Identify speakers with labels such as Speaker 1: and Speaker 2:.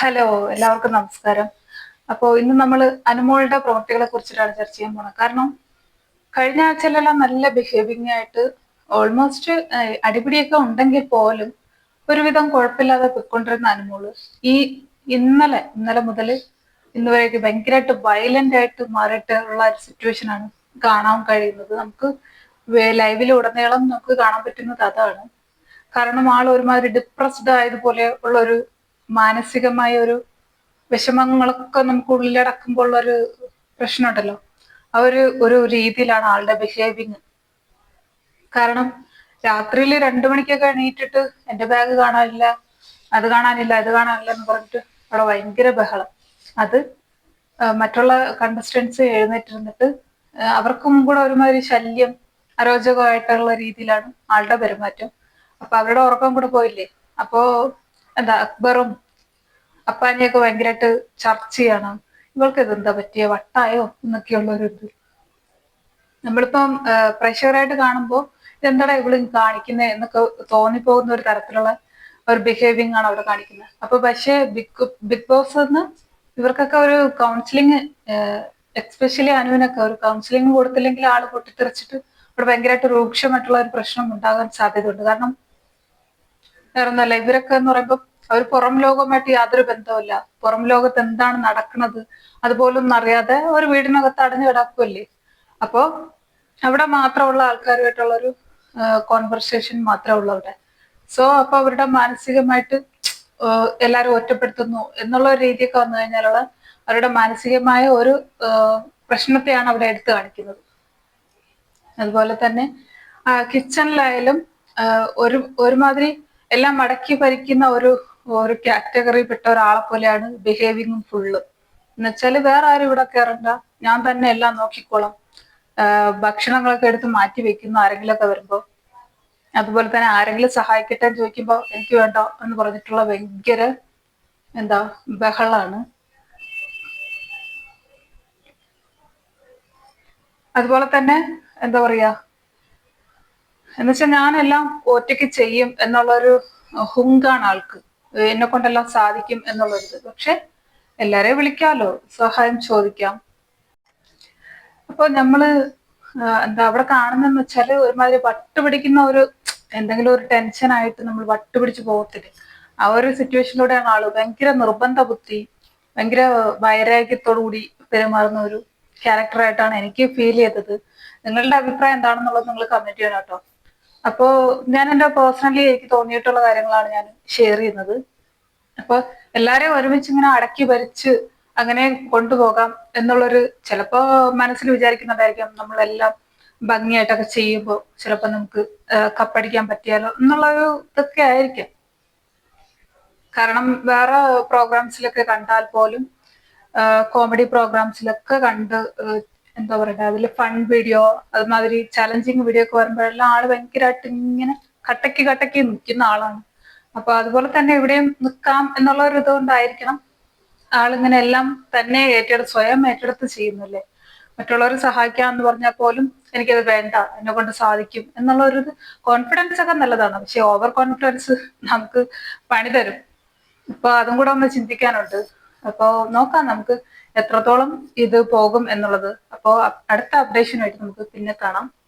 Speaker 1: Hello എല്ലാവർക്കും നമസ്കാരം. അപ്പോൾ ഇന്ന് നമ്മൾ അനുമോളുടെ പ്രവൃത്തികളെ കുറിച്ചിട്ടാണ് ചർച്ച ചെയ്യാൻ പോണത്. കാരണം കഴിഞ്ഞ ആഴ്ചയിലെല്ലാം നല്ല ബിഹേവിങ് ആയിട്ട് ഓൾമോസ്റ്റ് അടിപിടിയൊക്കെ ഉണ്ടെങ്കിൽ പോലും ഒരുവിധം കുഴപ്പമില്ലാതെ പൊയ്ക്കൊണ്ടിരുന്ന അനുമോൾ ഈ ഇന്നലെ ഇന്നലെ മുതൽ ഇന്ന് വരെയൊക്കെ ഭയങ്കരമായിട്ട് വയലന്റ് ആയിട്ട് മാറിയിട്ടുള്ള ഒരു സിറ്റുവേഷൻ ആണ് കാണാൻ കഴിയുന്നത്. നമുക്ക് ലൈവിൽ ഉടനീളം നമുക്ക് കാണാൻ പറ്റുന്നത് അതാണ്. കാരണം ആൾ ഒരുമാതിരി ഡിപ്രസ്ഡ് ആയതുപോലെ ഉള്ള ഒരു മാനസികമായ ഒരു വിഷമങ്ങളൊക്കെ നമുക്ക് ഉള്ളിലടക്കുമ്പോൾ ഉള്ള ഒരു പ്രശ്നമുണ്ടല്ലോ. ആ ഒരു ഒരു രീതിയിലാണ് ആളുടെ ബിഹേവിങ് കാരണം രാത്രിയിൽ രണ്ടു മണിക്കൊക്കെ എണീറ്റിട്ട് എന്റെ ബാഗ് കാണാനില്ല അത് കാണാനില്ല ഇത് കാണാനില്ല എന്ന് പറഞ്ഞിട്ട് അവിടെ ഭയങ്കര ബഹളം. അത് മറ്റുള്ള കണ്ടസ്റ്റൻസ് എഴുന്നേറ്റിരുന്നിട്ട് അവർക്കും കൂടെ ഒരുമാതിരി ശല്യം അരോചകമായിട്ടുള്ള രീതിയിലാണ് ആളുടെ പെരുമാറ്റം. അപ്പൊ അവരുടെ ഉറക്കം കൂടെ പോയില്ലേ? അപ്പോ എന്താ അക്ബറും അപ്പാനിയൊക്കെ ഭയങ്കരമായിട്ട് ചർച്ച ചെയ്യണം ഇവൾക്ക് ഇതെന്താ പറ്റിയ? വട്ടായോ? എന്നൊക്കെയുള്ള ഒരു ഇത്. നമ്മളിപ്പം പ്രഷറായിട്ട് കാണുമ്പോൾ ഇതെന്താടാ ഇവൾ കാണിക്കുന്നത് എന്നൊക്കെ തോന്നിപ്പോകുന്ന ഒരു തരത്തിലുള്ള ഒരു ബിഹേവിങ് ആണ് അവിടെ കാണിക്കുന്നത്. അപ്പൊ പക്ഷേ ബിഗ് ബിഗ് ബോസ് എന്ന് ഇവർക്കൊക്കെ ഒരു കൗൺസിലിംഗ് എക്സ്പെഷ്യലി അനുവിനൊക്കെ ഒരു കൗൺസിലിംഗ് കൊടുത്തില്ലെങ്കിൽ ആൾ പൊട്ടിത്തെറിച്ചിട്ട് അവിടെ ഭയങ്കരമായിട്ട് രൂക്ഷമായിട്ടുള്ള ഒരു പ്രശ്നം ഉണ്ടാകാൻ സാധ്യതയുണ്ട്. കാരണം വേറൊന്നല്ല ഇവരൊക്കെ എന്ന് പറയുമ്പോൾ അവർ പുറം ലോകവുമായിട്ട് യാതൊരു ബന്ധവുമില്ല. പുറം ലോകത്ത് എന്താണ് നടക്കുന്നത് അതുപോലൊന്നും അറിയാതെ ഒരു വീടിനകത്ത് അടഞ്ഞു കിടക്കുമല്ലേ അപ്പോ അവിടെ മാത്രമുള്ള ആൾക്കാരുമായിട്ടുള്ള ഒരു കോൺവെർസേഷൻ മാത്രമേ ഉള്ളൂ അവിടെ. സോ അപ്പൊ അവരുടെ മാനസികമായിട്ട് എല്ലാരും ഒറ്റപ്പെടുത്തുന്നു എന്നുള്ള ഒരു രീതിയൊക്കെ വന്നു കഴിഞ്ഞാലുള്ള അവരുടെ മാനസികമായ ഒരു പ്രശ്നത്തെയാണ് അവിടെ എടുത്തു കാണിക്കുന്നത്. അതുപോലെ തന്നെ കിച്ചണിലായാലും ഒരു ഒരുമാതിരി എല്ലാം മടക്കി ഭരിക്കുന്ന ഒരു ഒരു കാറ്റഗറി പെട്ട ഒരാളെ പോലെയാണ് ബിഹേവിങ് ഫുള്ള് എന്നുവെച്ചാൽ വേറെ ആരും ഇവിടെ കയറണ്ട ഞാൻ തന്നെ എല്ലാം നോക്കിക്കോളാം. ഭക്ഷണങ്ങളൊക്കെ എടുത്ത് മാറ്റി വെക്കുന്ന ആരെങ്കിലുമൊക്കെ വരുമ്പോ അതുപോലെ തന്നെ ആരെങ്കിലും സഹായിക്കട്ടെ എന്ന് എനിക്ക് വേണ്ട എന്ന് പറഞ്ഞിട്ടുള്ള ഭയങ്കര എന്താ ബഹളാണ്. അതുപോലെ തന്നെ എന്താ പറയാ എന്നുവെച്ചാൽ ഞാനെല്ലാം ഒറ്റയ്ക്ക് ചെയ്യും എന്നുള്ള ഒരു ഹുങ്കാണ് ആൾക്ക്. എന്നെ കൊണ്ടെല്ലാം സാധിക്കും എന്നുള്ളത് പക്ഷെ എല്ലാരെയും വിളിക്കാമല്ലോ സഹായം ചോദിക്കാം. അപ്പൊ നമ്മൾ എന്താ അവിടെ കാണുന്നെന്ന് വെച്ചാൽ ഒരുമാതിരി വട്ടുപിടിക്കുന്ന ഒരു എന്തെങ്കിലും ഒരു ടെൻഷൻ ആയിട്ട് നമ്മൾ വട്ടുപിടിച്ച് പോകത്തില്ല ആ ഒരു സിറ്റുവേഷനിലൂടെയാണ് ആൾ ഭയങ്കര നിർബന്ധ ബുദ്ധി ഭയങ്കര വൈരാഗ്യത്തോടു കൂടി പെരുമാറുന്ന ഒരു ക്യാരക്ടറായിട്ടാണ് എനിക്ക് ഫീൽ ചെയ്തത്. നിങ്ങളുടെ അഭിപ്രായം എന്താണെന്നുള്ളത് നിങ്ങൾ കമന്റ് ചെയ്യണം കേട്ടോ അപ്പോ ഞാൻ എന്റെ പേഴ്സണലി എനിക്ക് തോന്നിയിട്ടുള്ള കാര്യങ്ങളാണ് ഞാൻ ഷെയർ ചെയ്യുന്നത്. അപ്പൊ എല്ലാരെയും ഒരുമിച്ച് ഇങ്ങനെ അടക്കി ഭരിച്ച് അങ്ങനെ കൊണ്ടുപോകാം എന്നുള്ളൊരു ചിലപ്പോ മനസ്സിൽ വിചാരിക്കുന്നതായിരിക്കാം നമ്മളെല്ലാം ഭംഗിയായിട്ടൊക്കെ ചെയ്യുമ്പോൾ ചിലപ്പോ നമുക്ക് കപ്പടിക്കാൻ പറ്റിയാലോ എന്നുള്ളൊരു ഇതൊക്കെ ആയിരിക്കാം. കാരണം വേറെ പ്രോഗ്രാംസിലൊക്കെ കണ്ടാൽ പോലും കോമഡി പ്രോഗ്രാംസിലൊക്കെ കണ്ട് എന്താ പറയുക അതിൽ ഫൺ വീഡിയോ അതുമാതിരി ചലഞ്ചിങ് വീഡിയോ ഒക്കെ വരുമ്പോഴെല്ലാം ആൾ ഭയങ്കരമായിട്ട് ഇങ്ങനെ കട്ടക്കി കട്ടക്കി നിൽക്കുന്ന ആളാണ്. അപ്പൊ അതുപോലെ തന്നെ ഇവിടെയും നിൽക്കാം എന്നുള്ള ഒരു ഇതുകൊണ്ടായിരിക്കണം ആളിങ്ങനെ എല്ലാം തന്നെ ഏറ്റെടുത്ത് സ്വയം ഏറ്റെടുത്ത് ചെയ്യുന്നല്ലേ. മറ്റുള്ളവരെ സഹായിക്കാന്ന് പറഞ്ഞാൽ പോലും എനിക്കത് വേണ്ട എന്നെ കൊണ്ട് സാധിക്കും എന്നുള്ള ഒരു കോൺഫിഡൻസ് ഒക്കെ നല്ലതാണ്. പക്ഷെ ഓവർ കോൺഫിഡൻസ് നമുക്ക് പണി തരും. ഇപ്പൊ അതും കൂടെ ഒന്ന് ചിന്തിക്കാനുണ്ട്. അപ്പോ നോക്കാം നമുക്ക് എത്രത്തോളം ഇത് പോകും എന്നുള്ളത്. അപ്പോൾ അടുത്ത അപ്ഡേഷനായിട്ട് നമുക്ക് പിന്നെ കാണാം.